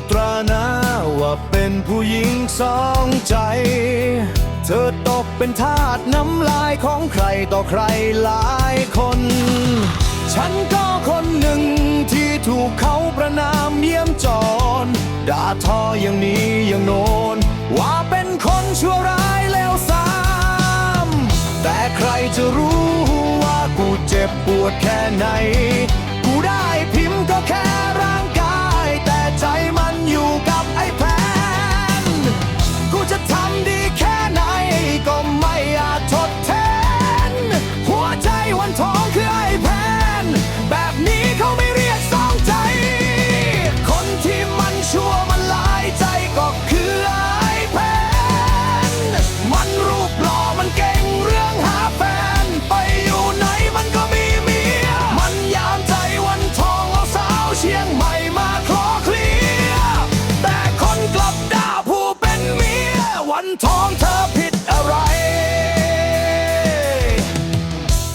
กตรานาว่าเป็นผู้หญิงสองใจ เธอตกเป็นทาสน้ำลายของใครต่อใครหลายคน ฉันก็คนหนึ่งที่ถูกเขาประนามเยี่ยมจรด่าทออย่างนี้อย่างโน้นว่าเป็นคนชั่วร้ายแล้วซ้ำแต่ใครจะรู้ว่ากูเจ็บปวดแค่ไหน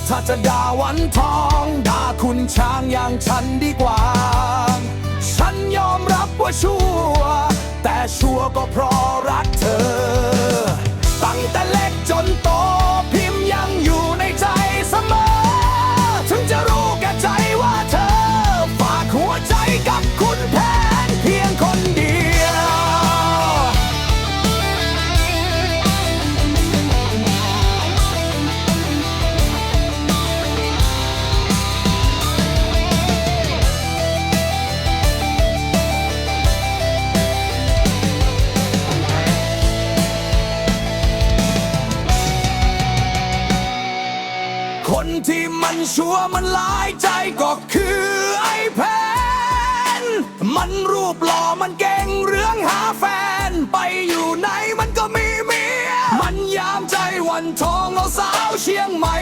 ถ้าจะด่าวันทองด่าคุณช้างอย่างฉันดีกว่า ฉันยอมรับว่าชั่ว แต่ชั่วก็เพราะรักเธอ ตั้งแต่เล็ก มันชัวร์มันหลายใจก็คือไอ้แพน มันรูปหล่อมันเก่งเรื่องหาแฟน ไปอยู่ไหนมันก็มีเมีย มันยามใจวันทองเอาสาวเชียงใหม่